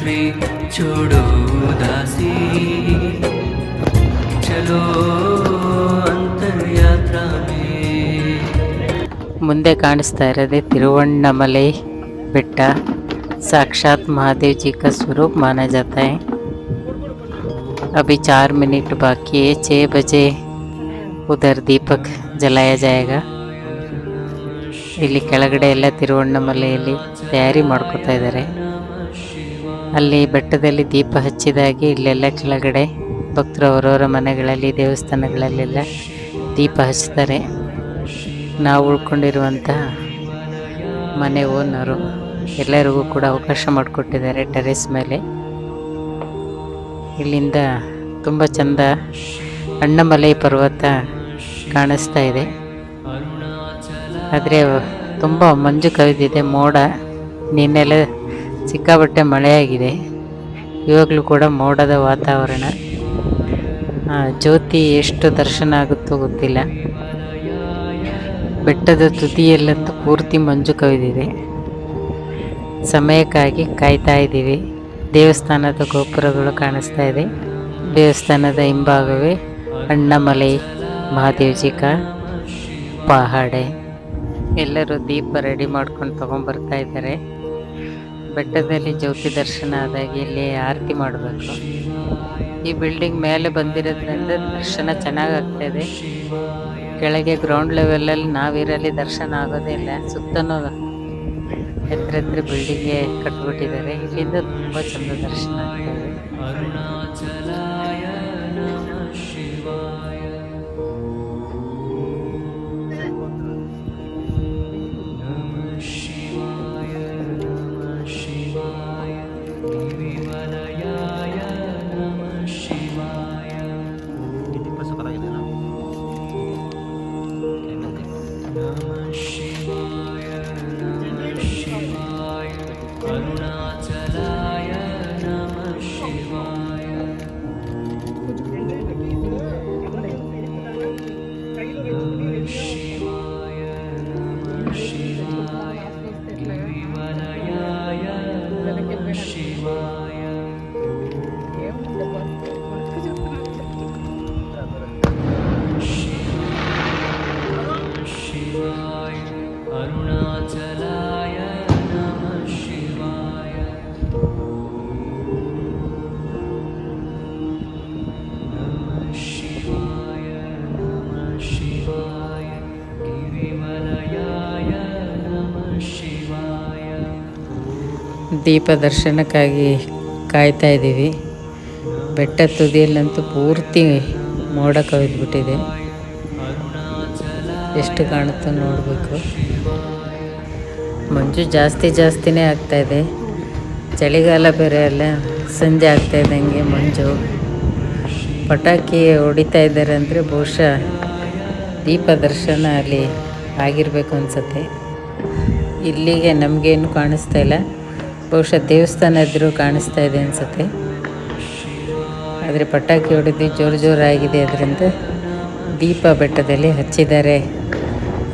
रात्रि छोड़ो उदासी चलो अंतरयात्रा में ಮುಂದೆ ಕಾಣಿಸ್ತಾ ಇರೋದೇ ತಿರುವಣ್ಣಾಮಲೈ ಬೆಟ್ಟ साक्षात महादेव जी का स्वरूप माना जाता है अभी चार मिनट बाकी है छः बजे उधर दीपक जलाया जाएगा ಇಲ್ಲಿ ಕೆಳಗಡೆ ಎಲ್ಲ ತಿರುವಣ್ಣಾಮಲೆಯಲ್ಲಿ ತಯಾರಿ ಮಾಡ್ಕೋತಾ ಇದ್ದಾರೆ ಅಲ್ಲಿ ಬೆಟ್ಟದಲ್ಲಿ ದೀಪ ಹಚ್ಚಿದಾಗೆ ಇಲ್ಲೆಲ್ಲ ಕೆಳಗಡೆ ಭಕ್ತರು ಅವರವರ ಮನೆಗಳಲ್ಲಿ, ದೇವಸ್ಥಾನಗಳಲ್ಲೆಲ್ಲ ದೀಪ ಹಚ್ತಾರೆ. ನಾವು ಉಳ್ಕೊಂಡಿರುವಂತಹ ಮನೆ ಓನರು ಎಲ್ಲರಿಗೂ ಕೂಡ ಅವಕಾಶ ಮಾಡಿಕೊಟ್ಟಿದ್ದಾರೆ ಟೆರೆಸ್ ಮೇಲೆ. ಇಲ್ಲಿಂದ ತುಂಬ ಚಂದ ಅಣ್ಣಮಲೈ ಪರ್ವತ ಕಾಣಿಸ್ತಾ ಇದೆ. ಆದರೆ ತುಂಬ ಮಂಜು ಕವಿದಿದೆ ಮೋಡ. ನಿನ್ನೆಲ್ಲ ಸಿಕ್ಕಾಪಟ್ಟೆ ಮಳೆಯಾಗಿದೆ. ಇವಾಗಲೂ ಕೂಡ ಮೋಡದ ವಾತಾವರಣ. ಜ್ಯೋತಿ ಎಷ್ಟು ದರ್ಶನ ಆಗುತ್ತೋ ಗೊತ್ತಿಲ್ಲ. ಬೆಟ್ಟದ ತುದಿಯಲ್ಲಂತೂ ಪೂರ್ತಿ ಮಂಜು ಕವಿದಿದೆ. ಸಮಯಕ್ಕಾಗಿ ಕಾಯ್ತಾ ಇದ್ದೀವಿ. ದೇವಸ್ಥಾನದ ಗೋಪುರಗಳು ಕಾಣಿಸ್ತಾ ಇದೆ. ದೇವಸ್ಥಾನದ ಹಿಂಭಾಗವೇ ಅಣ್ಣಮಲೆ ಮಹಾದೇವ್ಜಿ ಕಾ ಪಹಾಡೆ. ಎಲ್ಲರೂ ದೀಪ ರೆಡಿ ಮಾಡ್ಕೊಂಡು ತೊಗೊಂಬರ್ತಾ ಇದ್ದಾರೆ. ಬೆಟ್ಟದಲ್ಲಿ ಜ್ಯೋತಿ ದರ್ಶನ ಆದಾಗ ಇಲ್ಲಿ ಆರತಿ ಮಾಡಬೇಕು. ಈ ಬಿಲ್ಡಿಂಗ್ ಮೇಲೆ ಬಂದಿರೋದ್ರಿಂದ ದರ್ಶನ ಚೆನ್ನಾಗಿ ಇದೆ. ಕೆಳಗೆ ಗ್ರೌಂಡ್ ಲೆವೆಲಲ್ಲಿ ನಾವಿರಲ್ಲಿ ದರ್ಶನ ಆಗೋದೇ ಇಲ್ಲ. ಸುತ್ತನೂ ಎತ್ತರ ಎತ್ತರ ಬಿಲ್ಡಿಂಗೆ ಕಟ್ಬಿಟ್ಟಿದ್ದಾರೆ. ಇಲ್ಲಿಂದ ತುಂಬ ಚಂದ ದರ್ಶನ ಆಗ್ತಾ ದೀಪ ದರ್ಶನಕ್ಕಾಗಿ ಕಾಯ್ತಾ ಇದ್ದೀವಿ. ಬೆಟ್ಟ ತುದಿಯಲ್ಲಂತೂ ಪೂರ್ತಿ ಮೋಡ ಕವಿದ್ಬಿಟ್ಟಿದೆ. ಎಷ್ಟು ಕಾಣುತ್ತೋ ನೋಡಬೇಕು. ಮಂಜು ಜಾಸ್ತಿ ಜಾಸ್ತಿನೇ ಆಗ್ತಾ ಇದೆ. ಚಳಿಗಾಲ ಬೇರೆ ಅಲ್ಲ, ಸಂಜೆ ಆಗ್ತಾಯಿದ್ದಂಗೆ ಮಂಜು. ಪಟಾಕಿ ಹೊಡಿತಾ ಇದ್ದಾರೆ ಅಂದರೆ ಬಹುಶಃ ದೀಪ ದರ್ಶನ ಅಲ್ಲಿ ಆಗಿರಬೇಕು ಅನಿಸುತ್ತೆ. ಇಲ್ಲಿಗೆ ನಮಗೇನು ಕಾಣಿಸ್ತಾ ಇಲ್ಲ. ಬಹುಶಃ ದೇವಸ್ಥಾನ ಎದುರು ಕಾಣಿಸ್ತಾ ಇದೆ ಅನಿಸುತ್ತೆ. ಆದರೆ ಪಟಾಕಿ ಹೊಡೆದು ಜೋರು ಜೋರಾಗಿದೆ ಅದರಿಂದ ದೀಪ ಬೆಟ್ಟದಲ್ಲಿ ಹಚ್ಚಿದ್ದಾರೆ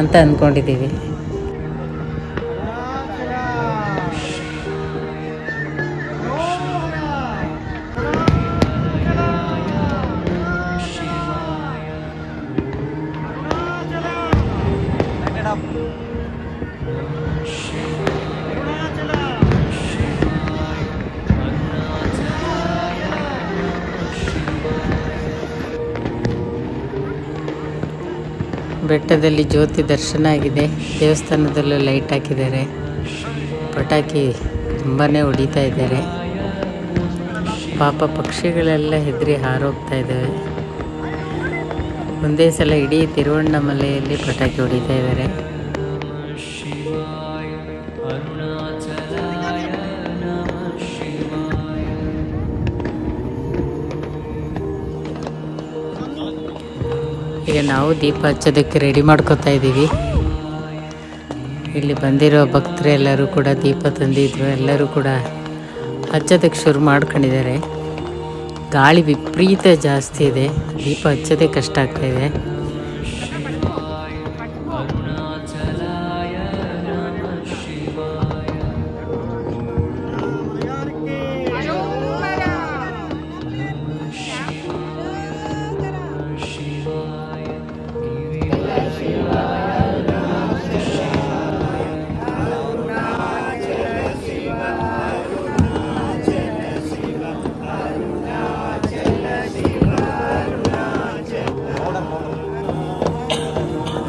ಅಂತ ಅಂದ್ಕೊಂಡಿದ್ದೀವಿ ಬೆಟ್ಟದಲ್ಲಿ ಜ್ಯೋತಿ ದರ್ಶನ ಆಗಿದೆ. ದೇವಸ್ಥಾನದಲ್ಲೂ ಲೈಟ್ ಹಾಕಿದ್ದಾರೆ. ಪಟಾಕಿ ತುಂಬಾ ಹೊಡಿತಾ ಇದ್ದಾರೆ. ಪಾಪ ಪಕ್ಷಿಗಳೆಲ್ಲ ಹೆದರಿ ಹಾರೋಗ್ತಾ ಇದ್ದಾವೆ. ಒಂದೇ ಸಲ ಇಡೀ ತಿರುವಣ್ಣಾಮಲೆಯಲ್ಲಿ ಪಟಾಕಿ ಹೊಡಿತಾ ಇದ್ದಾರೆ. ಈಗ ನಾವು ದೀಪ ಹಚ್ಚೋದಕ್ಕೆ ರೆಡಿ ಮಾಡ್ಕೋತಾ ಇದ್ದೀವಿ. ಇಲ್ಲಿ ಬಂದಿರೋ ಭಕ್ತರು ಎಲ್ಲರೂ ಕೂಡ ದೀಪ ತಂದಿದ್ರು, ಎಲ್ಲರೂ ಕೂಡ ಹಚ್ಚೋದಕ್ಕೆ ಶುರು ಮಾಡ್ಕೊಂಡಿದ್ದಾರೆ. ಗಾಳಿ ವಿಪರೀತ ಜಾಸ್ತಿ ಇದೆ. ದೀಪ ಹಚ್ಚೋದೇ ಕಷ್ಟ ಆಗ್ತಾ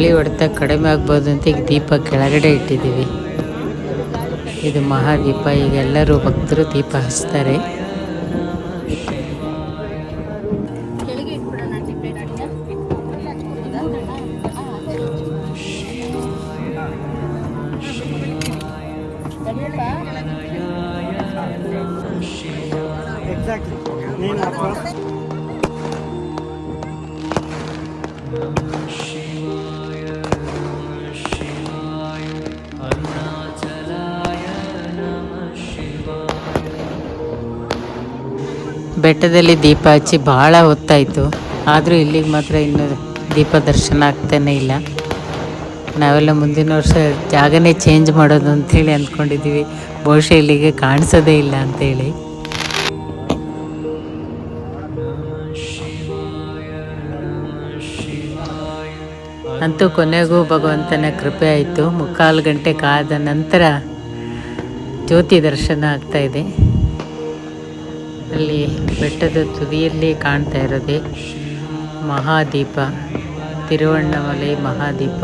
ಗಾಳಿ ಹೊಡೆತ ಕಡಿಮೆ ಆಗ್ಬೋದು ಅಂತ ಈಗ ದೀಪ ಕೆಳಗಡೆ ಇಟ್ಟಿದ್ದೀವಿ. ಇದು ಮಹಾದೀಪ, ಈಗ ಎಲ್ಲರೂ ಭಕ್ತರು ದೀಪ ಹಚ್ತಾರೆ. ಕೆಳಗೆ ಬೆಟ್ಟದಲ್ಲಿ ದೀಪ ಹಚ್ಚಿ ಭಾಳ ಹೊತ್ತಾಯಿತು. ಆದರೂ ಇಲ್ಲಿಗೆ ಮಾತ್ರ ಇನ್ನೂ ದೀಪ ದರ್ಶನ ಆಗ್ತಾನೇ ಇಲ್ಲ. ನಾವೆಲ್ಲ ಮುಂದಿನ ವರ್ಷ ಜಾಗನೇ ಚೇಂಜ್ ಮಾಡೋದು ಅಂಥೇಳಿ ಅಂದ್ಕೊಂಡಿದ್ದೀವಿ ಬಹುಶಃ ಇಲ್ಲಿಗೆ ಕಾಣಿಸೋದೇ ಇಲ್ಲ ಅಂತೇಳಿ. ಅಂತೂ ಕೊನೆಗೂ ಭಗವಂತನ ಕೃಪೆ ಆಯಿತು. ಮುಕ್ಕಾಲು ಗಂಟೆ ಕಾದ ನಂತರ ಜ್ಯೋತಿ ದರ್ಶನ ಆಗ್ತಾಯಿದೆ ಅಲ್ಲಿ ಬೆಟ್ಟದ ತುದಿಯಲ್ಲಿ ಕಾಣ್ತಾ ಇರೋದೇ ಮಹಾದೀಪ ತಿರುವಣ್ಣಾಮಲೈ ಮಹಾದೀಪ.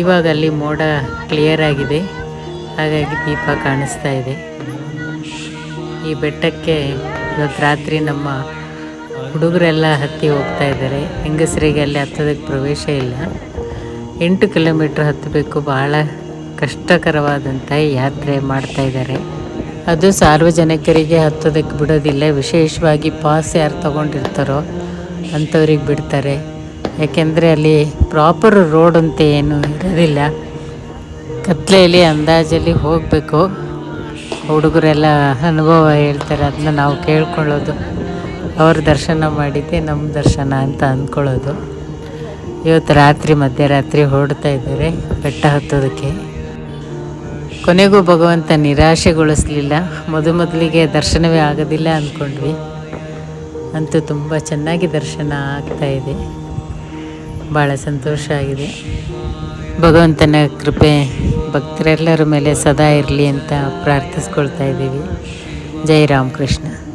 ಇವಾಗ ಅಲ್ಲಿ ಮೋಡ ಕ್ಲಿಯರ್ ಆಗಿದೆ, ಹಾಗಾಗಿ ದೀಪ ಕಾಣಿಸ್ತಾ ಇದೆ. ಈ ಬೆಟ್ಟಕ್ಕೆ ಇವತ್ತು ರಾತ್ರಿ ನಮ್ಮ ಹುಡುಗರೆಲ್ಲ ಹತ್ತಿ ಹೋಗ್ತಾ ಇದ್ದಾರೆ. ಹೆಂಗಸರಿಗೆ ಅಲ್ಲಿ ಹತ್ತೋದಕ್ಕೆ ಪ್ರವೇಶ ಇಲ್ಲ. ಎಂಟು ಕಿಲೋಮೀಟ್ರ್ ಹತ್ತಬೇಕು, ಬಹಳ ಕಷ್ಟಕರವಾದಂಥ ಯಾತ್ರೆ ಮಾಡ್ತಾ ಇದ್ದಾರೆ. ಅದು ಸಾರ್ವಜನಿಕರಿಗೆ ಹತ್ತೋದಕ್ಕೆ ಬಿಡೋದಿಲ್ಲ. ವಿಶೇಷವಾಗಿ ಪಾಸ್ ಯಾರು ತಗೊಂಡಿರ್ತಾರೋ ಅಂಥವ್ರಿಗೆ ಬಿಡ್ತಾರೆ. ಯಾಕೆಂದರೆ ಅಲ್ಲಿ ಪ್ರಾಪರ್ ರೋಡ್ ಅಂತ ಏನು ಇರೋದಿಲ್ಲ. ಕತ್ಲೆಯಲ್ಲಿ ಅಂದಾಜಲ್ಲಿ ಹೋಗಬೇಕು. ಹುಡುಗರೆಲ್ಲ ಅನುಭವ ಹೇಳ್ತಾರೆ, ಅದನ್ನ ನಾವು ಕೇಳ್ಕೊಳ್ಳೋದು. ಅವ್ರ ದರ್ಶನ ಮಾಡಿದ್ದೆ, ನಮ್ಮ ದರ್ಶನ ಅಂತ ಅಂದ್ಕೊಳ್ಳೋದು. ಇವತ್ತು ರಾತ್ರಿ, ಮಧ್ಯರಾತ್ರಿ ಹೊರಡ್ತಾ ಇದ್ದಾರೆ, ಬೆಟ್ಟ ಹತ್ತೋದಕ್ಕೆ. ಕೊನೆಗೂ ಭಗವಂತ ನಿರಾಶೆಗೊಳಿಸಲಿಲ್ಲ. ಮೊದಮೊದಲಿಗೆ ದರ್ಶನವೇ ಆಗೋದಿಲ್ಲ ಅಂದ್ಕೊಂಡ್ವಿ. ಅಂತೂ ತುಂಬ ಚೆನ್ನಾಗಿ ದರ್ಶನ ಆಗ್ತಾ ಇದೆ. ಭಾಳ ಸಂತೋಷ ಆಗಿದೆ. ಭಗವಂತನ ಕೃಪೆ ಭಕ್ತರೆಲ್ಲರ ಮೇಲೆ ಸದಾ ಇರಲಿ ಅಂತ ಪ್ರಾರ್ಥಿಸ್ಕೊಳ್ತಾ ಇದ್ದೀವಿ. ಜೈ ರಾಮಕೃಷ್ಣ.